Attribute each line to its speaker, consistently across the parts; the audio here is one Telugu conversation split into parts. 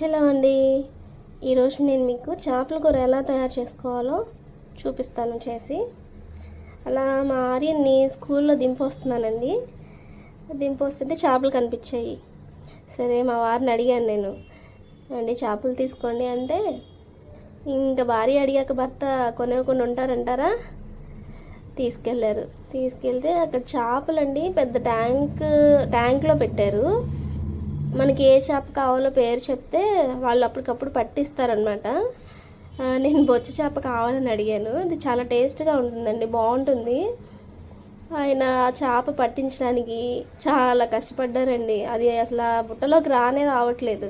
Speaker 1: హలో అండి. ఈరోజు నేను మీకు చేపల కూర ఎలా తయారు చేసుకోవాలో చూపిస్తాను చేసి. అలా మా ఆర్యన్ని స్కూల్లో దింపొస్తున్నానండి. దింపొస్తుంటే చేపలు కనిపించాయి. సరే మా వారిని అడిగాను నేను. అండి చేపలు తీసుకోండి అంటే ఇంకా భార్య అడిగాక భర్త కొనకుండా ఉంటారంటారా? తీసుకెళ్ళారు తీసుకెళ్తే అక్కడ చేపలండి పెద్ద ట్యాంక్ ట్యాంక్లో పెట్టారు. మనకి ఏ చేప కావాలో పేరు చెప్తే వాళ్ళు అప్పటికప్పుడు పట్టిస్తారనమాట నేను బొచ్చ చేప కావాలని అడిగాను. అది చాలా టేస్ట్గా ఉంటుందండి బాగుంటుంది. ఆయన ఆ చేప పట్టించడానికి చాలా కష్టపడ్డారండి. అది అసలు ఆ బుట్టలోకి రానే రావట్లేదు.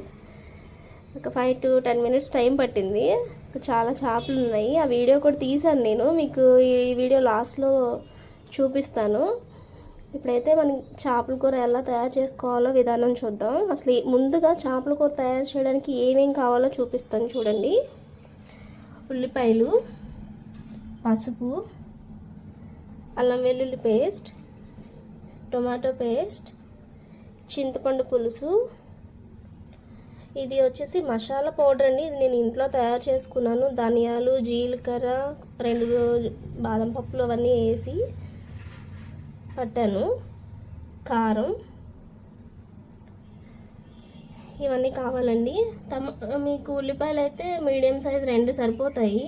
Speaker 1: ఒక five to ten minutes time పట్టింది. చాలా చేపలు ఉన్నాయి ఆ వీడియో కూడా తీశాను నేను. మీకు ఈ వీడియో లాస్ట్లో చూపిస్తాను. ఇప్పుడైతే మనం చేపల కూర ఎలా తయారు చేసుకోవాలో విధానం చూద్దాం. అసలు ముందుగా చేపల కూర తయారు చేయడానికి ఏమేం కావాలో చూపిస్తాను చూడండి. ఉల్లిపాయలు పసుపు అల్లం వెల్లుల్లి పేస్ట్ టొమాటో పేస్ట్ చింతపండు పులుసు. ఇది వచ్చేసి మసాలా పౌడర్ అండి. ఇది నేను ఇంట్లో తయారు చేసుకున్నాను. ధనియాలు జీలకర్ర రెండు బాదం పప్పులు అవన్నీ వేసి పట్టాను కారం ఇవన్నీ కావాలండి. టమ మీకు ఉల్లిపాయలు అయితే మీడియం సైజ్ రెండు సరిపోతాయి.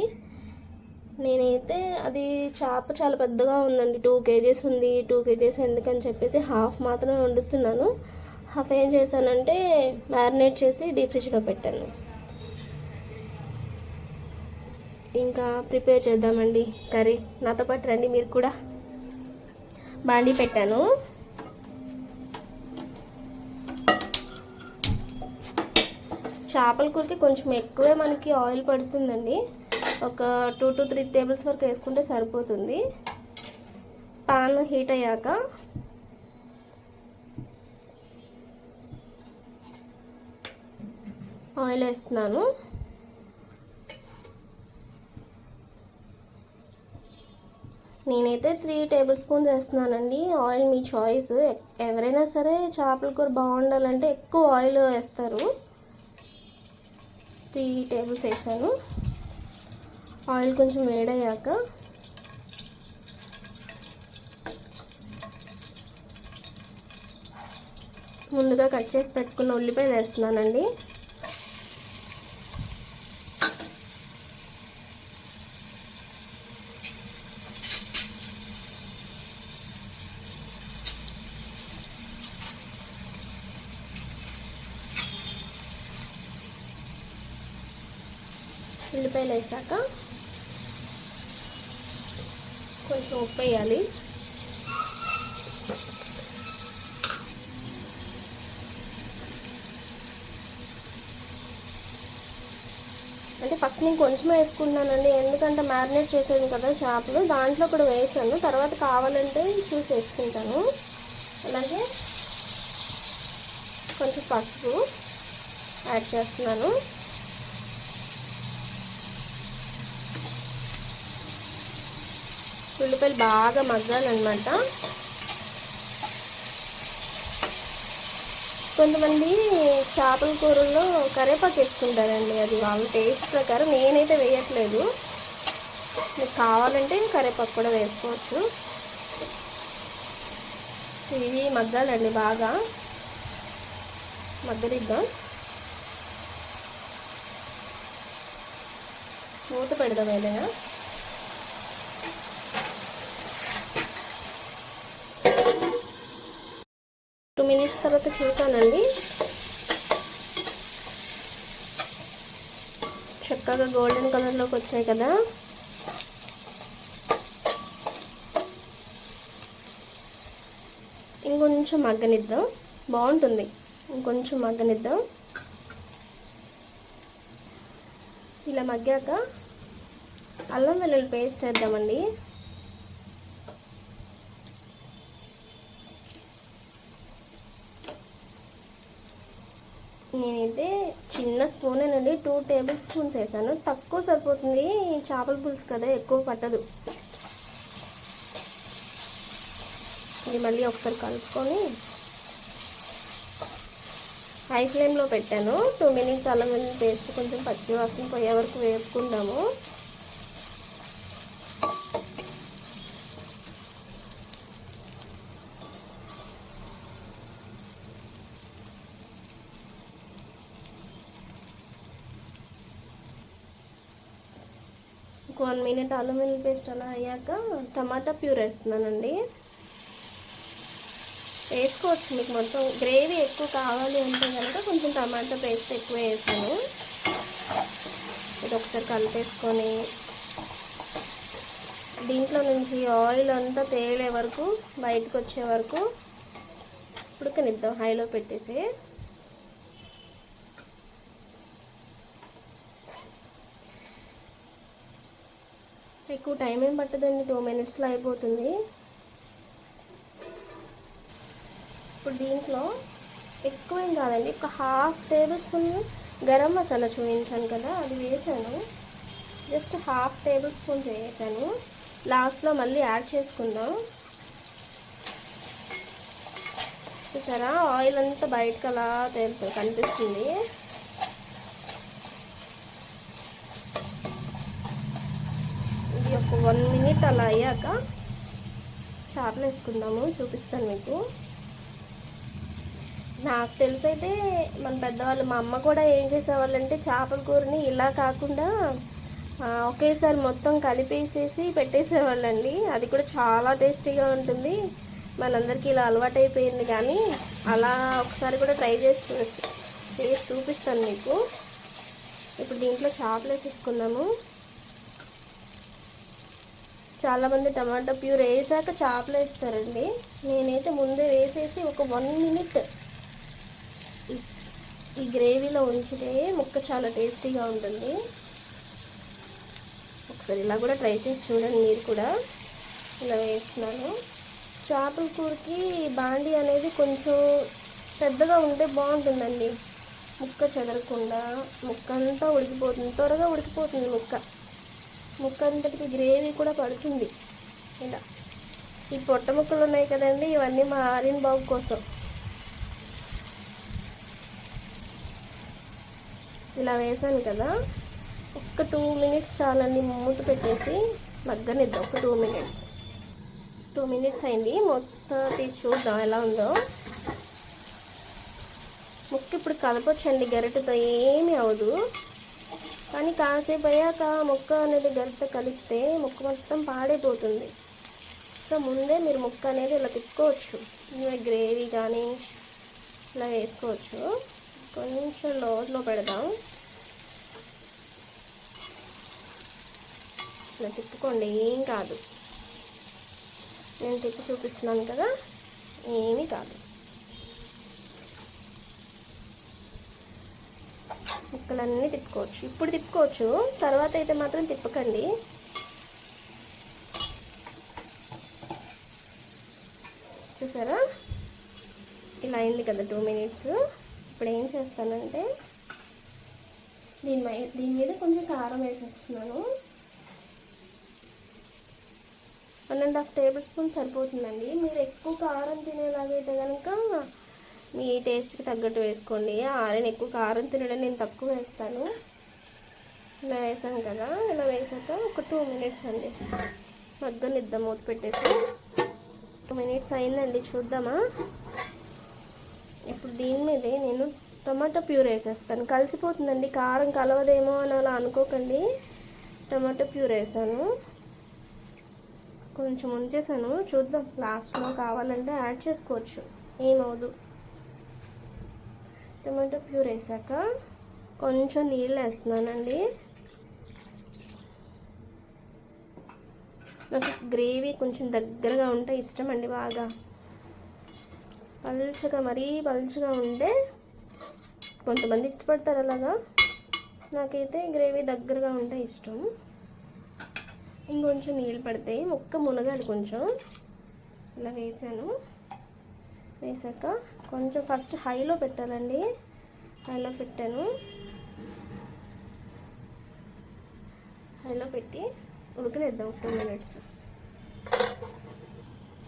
Speaker 1: నేనైతే అది చేప చాలా పెద్దగా ఉందండి. టూ కేజీస్ ఉంది టూ కేజీస్ ఎందుకని చెప్పేసి హాఫ్ మాత్రమే వండుతున్నాను. హాఫ్ ఏం చేశానంటే మ్యారినేట్ చేసి డీప్ ఫ్రిడ్జ్లో పెట్టాను. ఇంకా ప్రిపేర్ చేద్దామండి. కర్రీ నాతో పాటు రండి మీరు కూడా. బాండీ పెట్టాను. చేపల కూరకి కొంచెం ఎక్కువే మనకి ఆయిల్ పడుతుందండి. ఒక టూ టు త్రీ టేబుల్స్ వరకు వేసుకుంటే సరిపోతుంది. పాన్ హీట్ అయ్యాక ఆయిల్ వేస్తున్నాను. నేనైతే త్రీ టేబుల్ స్పూన్స్ వేస్తున్నానండి ఆయిల్ మీ చాయిస్ ఎవరైనా సరే చేపల కూర బాగుండాలంటే ఎక్కువ ఆయిల్ వేస్తారు. త్రీ టేబుల్స్ వేసాను. ఆయిల్ కొంచెం వేడయ్యాక ముందుగా కట్ చేసి పెట్టుకున్న ఉల్లిపాయలు వేస్తున్నానండి. ఉల్లిపాయలు వేసాక కొంచెం ఉప్పు వేయాలి. అంటే ఫస్ట్ నేను కొంచెం వేసుకుంటానండి ఎందుకంటే మ్యారినేట్ చేసాను కదా చేపలు. దాంట్లో కూడా వేసాను. తర్వాత కావాలంటే చూసి వేసుకుంటాను. అలాగే కొంచెం పసుపు యాడ్ చేస్తున్నాను. ఉల్లిపాయలు బాగా మగ్గాలన్నమాట. కొంతమంది చేపల కూరల్లో కరివేపాకు వేసుకుంటారండి అది వాళ్ళ టేస్ట్ ప్రకారం నేనైతే వేయట్లేదు. మీకు కావాలంటే కరేపాకు కూడా వేసుకోవచ్చు. ఇవి మగ్గాలండి బాగా. మగ్గరిద్దాం మూత పెడదాం ఏదైనా. మినిట్స్ తర్వాత చూసానండి. చక్కగా గోల్డెన్ కలర్లోకి వచ్చాయి కదా. ఇంకొంచెం మగ్గనిద్దాం. బాగుంటుంది. ఇంకొంచెం మగ్గనిద్దాం. ఇలా మగ్గాక అల్లం వెల్లుల్లి పేస్ట్ వేద్దామండి నేనైతే చిన్న స్పూన్ అండి టూ టేబుల్ స్పూన్స్ వేసాను. తక్కువ సరిపోతుంది. చేపల పులుసు కదా ఎక్కువ పట్టదు. ఇది మళ్ళీ ఒకసారి కలుపుకొని హై ఫ్లేమ్లో పెట్టాను. టూ మినిట్స్ అల్లం వెల్లుల్లి పేస్ట్ కొంచెం పచ్చి వాసన పోయే వరకు వేపుకుందాము. వన్ మినిట్ అల్లం వెల్లుల్లి పేస్ట్ అలా అయ్యాక టమాటా ప్యూర్ వేస్తున్నానండి. వేసుకోవచ్చు మీకు మొత్తం గ్రేవీ ఎక్కువ కావాలి అంటే కనుక కొంచెం టమాటా పేస్ట్ ఎక్కువ వేసాను. ఇది ఒకసారి కలిపేసుకొని దీంట్లో నుంచి ఆయిల్ అంతా తేలే వరకు బయటకు వచ్చే వరకు ఉడకనిద్దాం హైలో పెట్టేసి. ఎక్కువ టైం ఏం పట్టదండి టూ మినిట్స్లో అయిపోతుంది. ఇప్పుడు దీంట్లో ఎక్కువ ఏం కాదండి ఒక half tablespoon garam masala చూపించాను కదా అది వేసాను. జస్ట్ హాఫ్ టేబుల్ స్పూన్ వేసాను లాస్ట్లో మళ్ళీ యాడ్ చేసుకుందాం. చూసారా? ఆయిల్ అంతా బయటకు అలా తెలుసు కనిపిస్తుంది ఇది ఒక వన్ మినిట్ అలా అయ్యాక చాపలు వేసుకుందాము చూపిస్తాను మీకు. నాకు తెలిసైతే మన పెద్దవాళ్ళు మా అమ్మ కూడా ఏం చేసేవాళ్ళంటే చేపల కూరని ఇలా కాకుండా ఒకేసారి మొత్తం కలిపేసేసి పెట్టేసేవాళ్ళండి. అది కూడా చాలా టేస్టీగా ఉంటుంది. మనందరికీ ఇలా అలవాటైపోయింది కానీ అలా ఒకసారి కూడా ట్రై చేసి చేసి చూపిస్తాను మీకు. ఇప్పుడు దీంట్లో చేపలు వేసేసుకుందాము. చాలామంది టమాటా ప్యూర్ వేసాక చేపలు వేస్తారండి. నేనైతే ముందే వేసేసి ఒక వన్ మినిట్ ఈ- ఈ గ్రేవీలో ఉంచితే ముక్క చాలా టేస్టీగా ఉంటుంది. ఒకసారి ఇలా కూడా ట్రై చేసి చూడండి మీరు కూడా. ఇలా వేస్తున్నాను. చేపల కూరకి బాండి అనేది కొంచెం పెద్దగా ఉంటే బాగుంటుందండి. ముక్క చెదరకుండా ముక్క అంతా ఉడికిపోతుంది త్వరగా ఉడికిపోతుంది ముక్క. ముక్క అంతటికి గ్రేవీ కూడా పడుతుంది. ఇలా. ఈ పొట్ట ముక్కలు ఉన్నాయి కదండి ఇవన్నీ మా ఆర్యన్ బాబు కోసం. ఇలా వేసాను కదా. ఒక్క టూ మినిట్స్ చాలండి మూత పెట్టేసి మగ్గనిద్దాం. ఒక టూ మినిట్స్. టూ మినిట్స్ అయింది. మొత్తం తీసి చూద్దాం ఎలా ఉందో. ముక్క ఇప్పుడు కలపొచ్చండి గరిటతో ఏమీ అవదు కానీ కాసేపు అయ్యాక మొక్క అనేది గరిటె కలిపితే ముక్క మొత్తం పాడైపోతుంది. సో ముందే మీరు ముక్క అనేది ఇలా తిప్పుకోవచ్చు. గ్రేవీ కానీ ఇలా వేసుకోవచ్చు. కొంచెం లోతులో పెడదాం. ఇలా తిప్పుకోండి ఏం కాదు. నేను తిప్పి చూపిస్తున్నాను కదా ఏమీ కాదు. ముక్కలన్నీ తిప్పుకోవచ్చు. ఇప్పుడు తిప్పుకోవచ్చు. తర్వాత అయితే మాత్రం తిప్పకండి. చూసారా? ఇలా అయింది కదా టూ మినిట్స్. ఇప్పుడు ఏం చేస్తానంటే దీని మై దీని మీద కొంచెం కారం వేసేస్తున్నాను. One and half tablespoon సరిపోతుందండి. మీరు ఎక్కువ కారం తినేలాగైతే కనుక మీ టేస్ట్కి తగ్గట్టు వేసుకోండి. ఆరెన్ ఎక్కువ కారం తినడం నేను తక్కువ వేస్తాను. ఇలా వేసాను కదా ఇలా వేసాక ఒక టూ మినిట్స్ అండి. మగ్గనిద్దాం మూత పెట్టేసి. టూ మినిట్స్ అయిందండి చూద్దామా? ఇప్పుడు దీని మీదే నేను టమాటా ప్యూర్ వేసేస్తాను. కలిసిపోతుందండి కారం కలవదేమో అని అలా అనుకోకండి. టమాటా ప్యూర్ వేసాను. కొంచెం ఉంచేసాను. చూద్దాం లాస్ట్లో కావాలంటే యాడ్ చేసుకోవచ్చు. ఏమవుదు టమాటో ప్యూర్ వేసాక కొంచెం నీళ్ళు వేస్తున్నానండి. నాకు గ్రేవీ కొంచెం దగ్గరగా ఉంటే ఇష్టం అండి బాగా. పలుచగా మరీ పలుచగా ఉంటే కొంతమంది ఇష్టపడతారు అలాగా. నాకైతే గ్రేవీ దగ్గరగా ఉంటే ఇష్టం. ఇంకొంచెం నీళ్ళు పడతాయి ఒక్క మునగాలి కొంచెం. ఇలా వేసాను. వేసాక కొంచెం ఫస్ట్ హైలో పెట్టాలండి. హైలో పెట్టాను. హైలో పెట్టి ఉడకనిద్దాం ఒక టూ మినిట్స్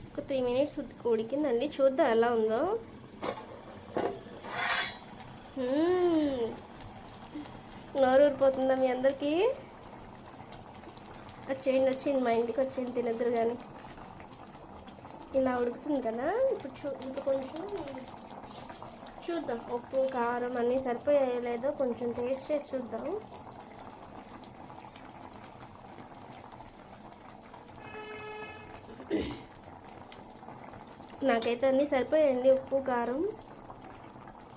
Speaker 1: ఒక త్రీ మినిట్స్ ఉడికిందండి. చూద్దాం ఎలా ఉందో. నోరు ఊరిపోతుందా మీ అందరికీ? వచ్చేయండి వచ్చేయండి మా ఇంటికి వచ్చేయండి తినద్దురు కానీ. ఇలా ఉడుకుతుంది కదా. ఇప్పుడు చూ ఇప్పుడు కొంచెం చూద్దాం. ఉప్పు కారం అన్నీ సరిపోయలేదో కొంచెం టేస్ట్ చేసి చూద్దాం. నాకైతే అన్నీ సరిపోయాయండి. ఉప్పు కారం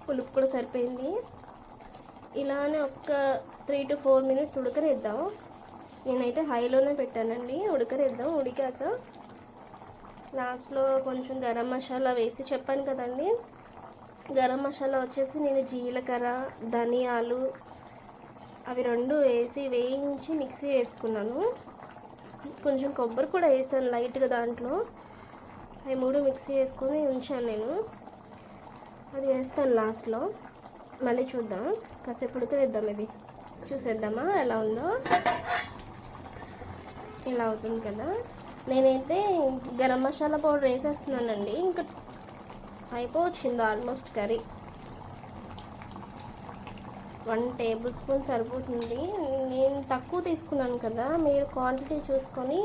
Speaker 1: పులుపు కూడా సరిపోయింది. ఇలానే ఒక్క త్రీ టు ఫోర్ మినిట్స్ ఉడకనిద్దాం. నేనైతే హైలోనే పెట్టానండి. ఉడకనిద్దాం. ఉడికాక లాస్ట్లో కొంచెం గరం మసాలా వేసి చెప్పాను కదండి. గరం మసాలా వచ్చేసి నేను జీలకర్ర ధనియాలు అవి రెండు వేసి వేయించి మిక్సీ వేసుకున్నాను. కొంచెం కొబ్బరి కూడా వేసాను లైట్గా దాంట్లో. అవి మూడు మిక్సీ వేసుకొని ఉంచాను నేను. అది వేస్తాను లాస్ట్లో. మళ్ళీ చూద్దాం. కాసేపు ఉడకలేద్దాం ఇది. చూసేద్దామా? ఎలా ఉందో? ఇలా అవుతుంది కదా? నేనైతే గరం మసాలా పౌడర్ వేసేస్తున్నానండి. ఇంకా అయిపోవచ్చింది almost curry. One tablespoon సరిపోతుంది. నేను తక్కువ తీసుకున్నాను కదా మీరు క్వాంటిటీ చూసుకొని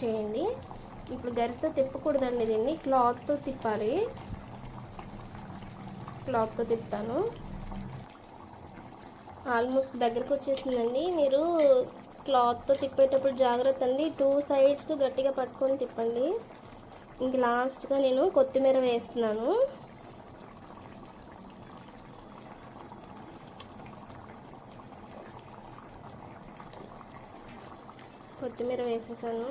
Speaker 1: చేయండి. ఇప్పుడు గరితో తిప్పకూడదండి దీన్ని. క్లాత్తో తిప్పాలి. క్లాత్తో తిప్పుతాను. ఆల్మోస్ట్ దగ్గరకు వచ్చేసిందండి మీరు క్లాత్తో తిప్పేటప్పుడు జాగ్రత్త అండి. టూ సైడ్స్ గట్టిగా పట్టుకొని తిప్పండి. ఇంక లాస్ట్గా నేను కొత్తిమీర వేస్తున్నాను. కొత్తిమీర వేసేసాను.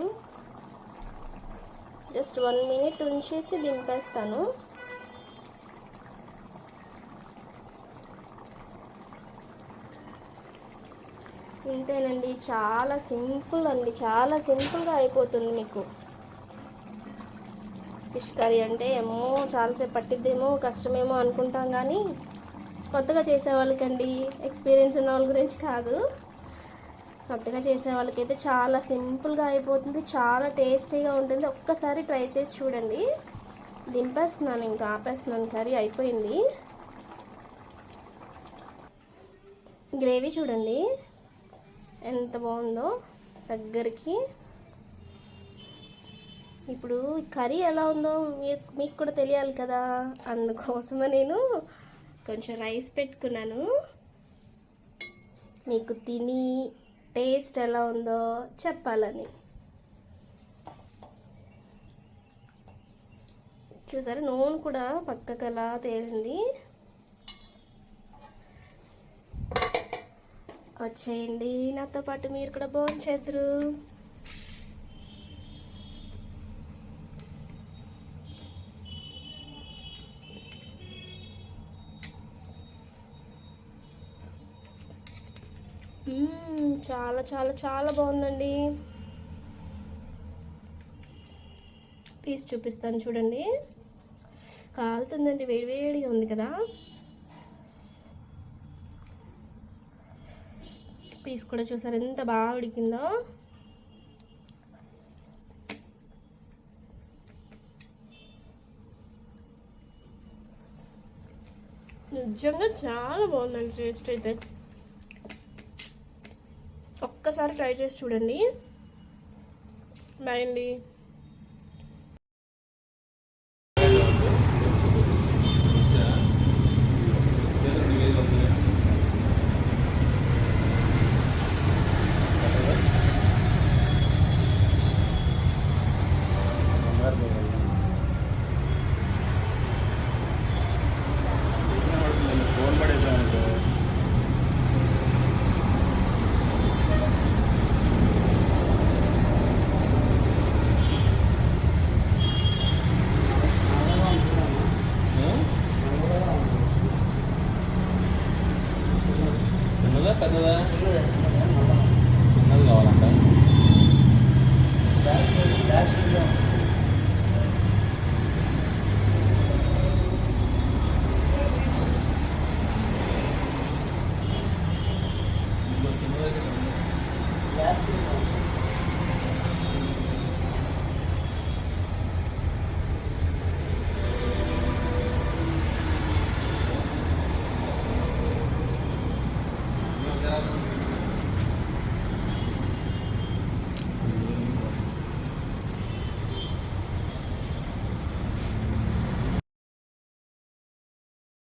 Speaker 1: జస్ట్ వన్ మినిట్ ఉంచేసి దింపేస్తాను. అంతేనండి చాలా సింపుల్ అండి చాలా సింపుల్గా అయిపోతుంది మీకు. ఫిష్ కర్రీ అంటే ఏమో చాలాసేపు పట్టిద్దేమో కష్టమేమో అనుకుంటాం కానీ కొత్తగా చేసేవాళ్ళకండి ఎక్స్పీరియన్స్ ఉన్న వాళ్ళ గురించి కాదు. కొత్తగా చేసే వాళ్ళకైతే చాలా సింపుల్గా అయిపోతుంది చాలా టేస్టీగా ఉంటుంది. ఒక్కసారి ట్రై చేసి చూడండి. దింపేస్తున్నాను ఇంకా ఆపేస్తున్నాను కర్రీ అయిపోయింది. గ్రేవీ చూడండి. ఎంత బాగుందో దగ్గరికి. ఇప్పుడు కర్రీ ఎలా ఉందో మీరు మీకు కూడా తెలియాలి కదా. అందుకోసమే నేను కొంచెం రైస్ పెట్టుకున్నాను. మీకు తిని టేస్ట్ ఎలా ఉందో చెప్పాలని. చూసారా? నూనె కూడా పక్కకు అలా తేలింది. వచ్చేయండి. నాతో పాటు మీరు కూడా భోంచేద్దరు చాలా చాలా చాలా బాగుందండి. పీస్ చూపిస్తాను చూడండి. కాలుతుందండి వేడివేడిగా ఉంది కదా. పీస్ కూడా చూసారు? ఎంత బాగా ఉడికిందో. నిజంగా చాలా బాగుందండి టేస్ట్ అయితే. ఒక్కసారి ట్రై చేసి చూడండి. బాయ్ అండి.